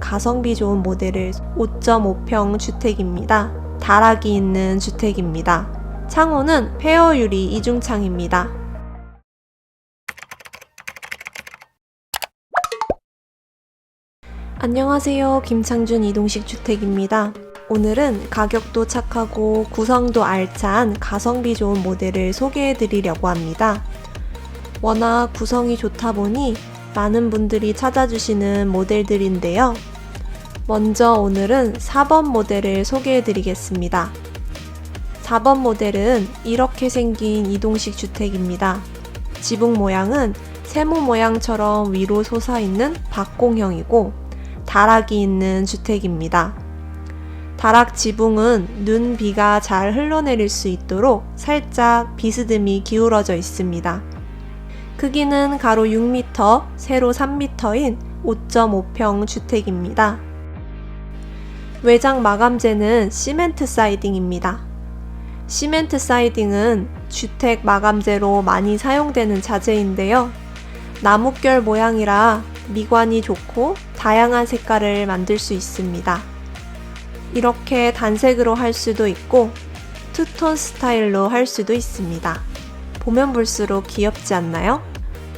가성비 좋은 모델을 5.5평 주택입니다. 다락이 있는 주택입니다. 창호는 페어 유리 이중창입니다. 안녕하세요. 김창준 이동식 주택입니다. 오늘은 가격도 착하고 구성도 알찬 가성비 좋은 모델을 소개해 드리려고 합니다. 워낙 구성이 좋다 보니 많은 분들이 찾아주시는 모델들인데요. 먼저 오늘은 4번 모델을 소개해 드리겠습니다. 4번 모델은 이렇게 생긴 이동식 주택입니다. 지붕 모양은 세모 모양처럼 위로 솟아있는 박공형이고 다락이 있는 주택입니다. 다락 지붕은 눈, 비가 잘 흘러내릴 수 있도록 살짝 비스듬히 기울어져 있습니다. 크기는 가로 6m, 세로 3m인 5.5평 주택입니다. 외장 마감재는 시멘트 사이딩입니다. 시멘트 사이딩은 주택 마감재로 많이 사용되는 자재인데요. 나뭇결 모양이라 미관이 좋고 다양한 색깔을 만들 수 있습니다. 이렇게 단색으로 할 수도 있고 투톤 스타일로 할 수도 있습니다. 보면 볼수록 귀엽지 않나요?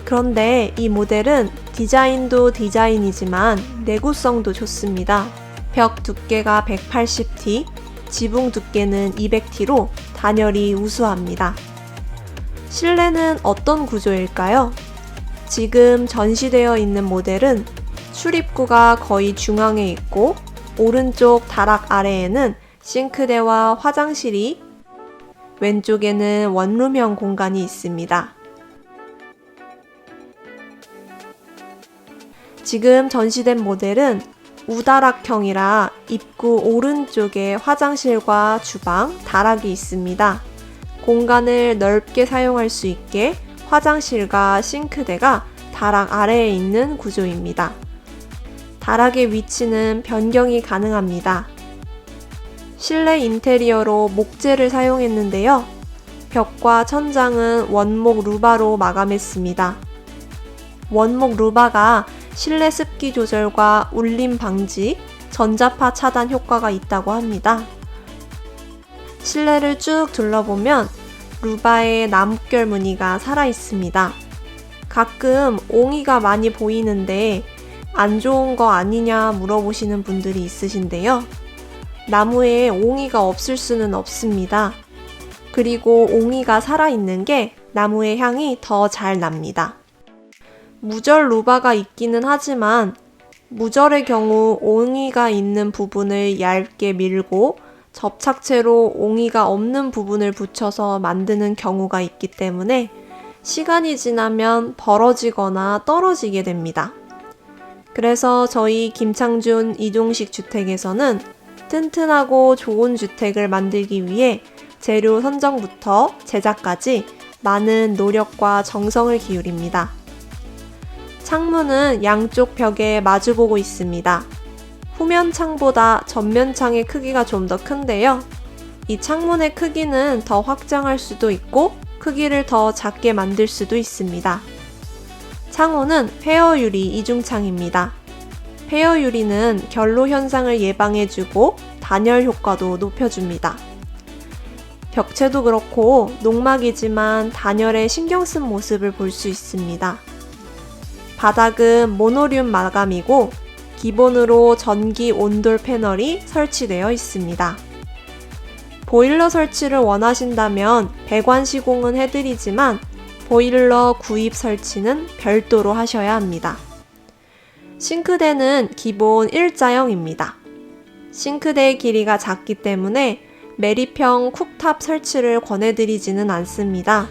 그런데 이 모델은 디자인도 디자인이지만 내구성도 좋습니다. 벽 두께가 180T, 지붕 두께는 200T로 단열이 우수합니다. 실내는 어떤 구조일까요? 지금 전시되어 있는 모델은 출입구가 거의 중앙에 있고 오른쪽 다락 아래에는 싱크대와 화장실이 왼쪽에는 원룸형 공간이 있습니다. 지금 전시된 모델은 우다락형이라 입구 오른쪽에 화장실과 주방, 다락이 있습니다. 공간을 넓게 사용할 수 있게 화장실과 싱크대가 다락 아래에 있는 구조입니다. 다락의 위치는 변경이 가능합니다. 실내 인테리어로 목재를 사용했는데요. 벽과 천장은 원목 루바로 마감했습니다. 원목 루바가 실내 습기 조절과 울림 방지, 전자파 차단 효과가 있다고 합니다. 실내를 쭉 둘러보면 루바의 나뭇결 무늬가 살아 있습니다. 가끔 옹이가 많이 보이는데 안 좋은 거 아니냐 물어보시는 분들이 있으신데요. 나무에 옹이가 없을 수는 없습니다. 그리고 옹이가 살아있는 게 나무의 향이 더 잘 납니다. 무절 루바가 있기는 하지만 무절의 경우 옹이가 있는 부분을 얇게 밀고 접착체로 옹이가 없는 부분을 붙여서 만드는 경우가 있기 때문에 시간이 지나면 벌어지거나 떨어지게 됩니다. 그래서 저희 김창준 이종식 주택에서는 튼튼하고 좋은 주택을 만들기 위해 재료 선정부터 제작까지 많은 노력과 정성을 기울입니다. 창문은 양쪽 벽에 마주보고 있습니다. 후면 창보다 전면 창의 크기가 좀 더 큰데요. 이 창문의 크기는 더 확장할 수도 있고 크기를 더 작게 만들 수도 있습니다. 창호는 페어 유리 이중창입니다. 페어 유리는 결로 현상을 예방해주고 단열 효과도 높여줍니다. 벽체도 그렇고 농막이지만 단열에 신경 쓴 모습을 볼 수 있습니다. 바닥은 모노륨 마감이고 기본으로 전기 온돌 패널이 설치되어 있습니다. 보일러 설치를 원하신다면 배관 시공은 해드리지만 보일러 구입 설치는 별도로 하셔야 합니다. 싱크대는 기본 일자형입니다. 싱크대의 길이가 작기 때문에 메리평 쿡탑 설치를 권해드리지는 않습니다.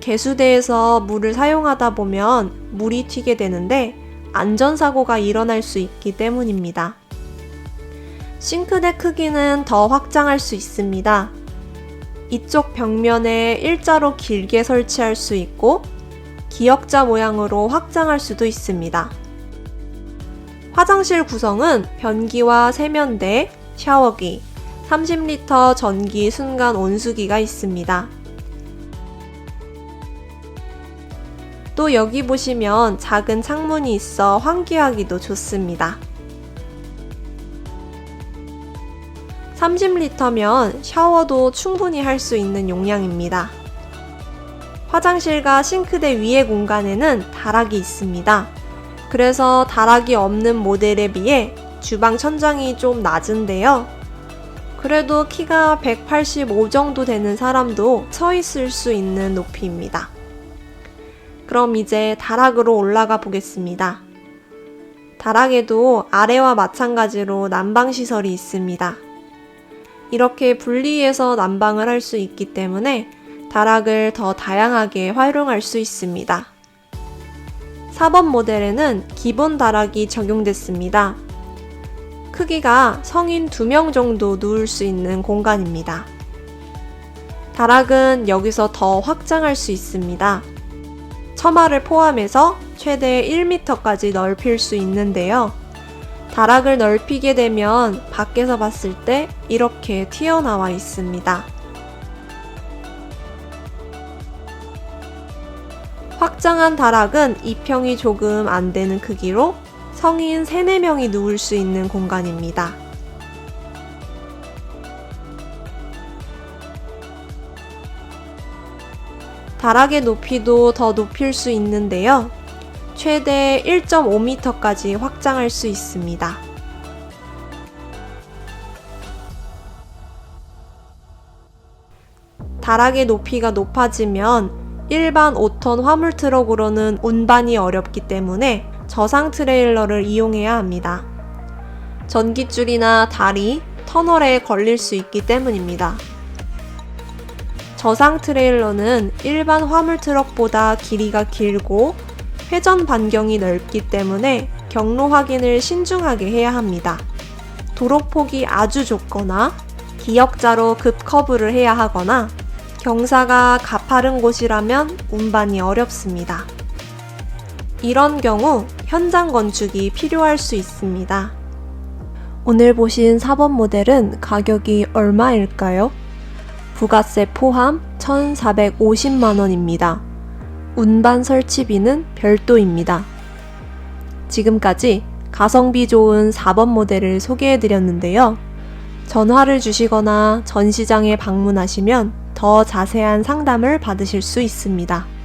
개수대에서 물을 사용하다 보면 물이 튀게 되는데 안전사고가 일어날 수 있기 때문입니다. 싱크대 크기는 더 확장할 수 있습니다. 이쪽 벽면에 일자로 길게 설치할 수 있고 기역자 모양으로 확장할 수도 있습니다. 화장실 구성은 변기와 세면대, 샤워기, 30리터 전기 순간 온수기가 있습니다. 또 여기 보시면 작은 창문이 있어 환기하기도 좋습니다. 30리터면 샤워도 충분히 할 수 있는 용량입니다. 화장실과 싱크대 위의 공간에는 다락이 있습니다. 그래서 다락이 없는 모델에 비해 주방 천장이 좀 낮은데요. 그래도 키가 185 정도 되는 사람도 서 있을 수 있는 높이입니다. 그럼 이제 다락으로 올라가 보겠습니다. 다락에도 아래와 마찬가지로 난방 시설이 있습니다. 이렇게 분리해서 난방을 할 수 있기 때문에 다락을 더 다양하게 활용할 수 있습니다. 4번 모델에는 기본 다락이 적용됐습니다. 크기가 성인 2명 정도 누울 수 있는 공간입니다. 다락은 여기서 더 확장할 수 있습니다. 처마를 포함해서 최대 1m까지 넓힐 수 있는데요. 다락을 넓히게 되면 밖에서 봤을 때 이렇게 튀어나와 있습니다. 확장한 다락은 2평이 조금 안 되는 크기로 성인 3, 4명이 누울 수 있는 공간입니다. 다락의 높이도 더 높일 수 있는데요. 최대 1.5m까지 확장할 수 있습니다. 다락의 높이가 높아지면 일반 5톤 화물 트럭으로는 운반이 어렵기 때문에 저상 트레일러를 이용해야 합니다. 전기줄이나 다리, 터널에 걸릴 수 있기 때문입니다. 저상 트레일러는 일반 화물 트럭보다 길이가 길고 회전 반경이 넓기 때문에 경로 확인을 신중하게 해야 합니다. 도로폭이 아주 좁거나 기역자로 급 커브를 해야 하거나 경사가 가파른 곳이라면 운반이 어렵습니다. 이런 경우 현장 건축이 필요할 수 있습니다. 오늘 보신 4번 모델은 가격이 얼마일까요? 부가세 포함 1,450만원입니다. 운반 설치비는 별도입니다. 지금까지 가성비 좋은 4번 모델을 소개해드렸는데요. 전화를 주시거나 전시장에 방문하시면 더 자세한 상담을 받으실 수 있습니다.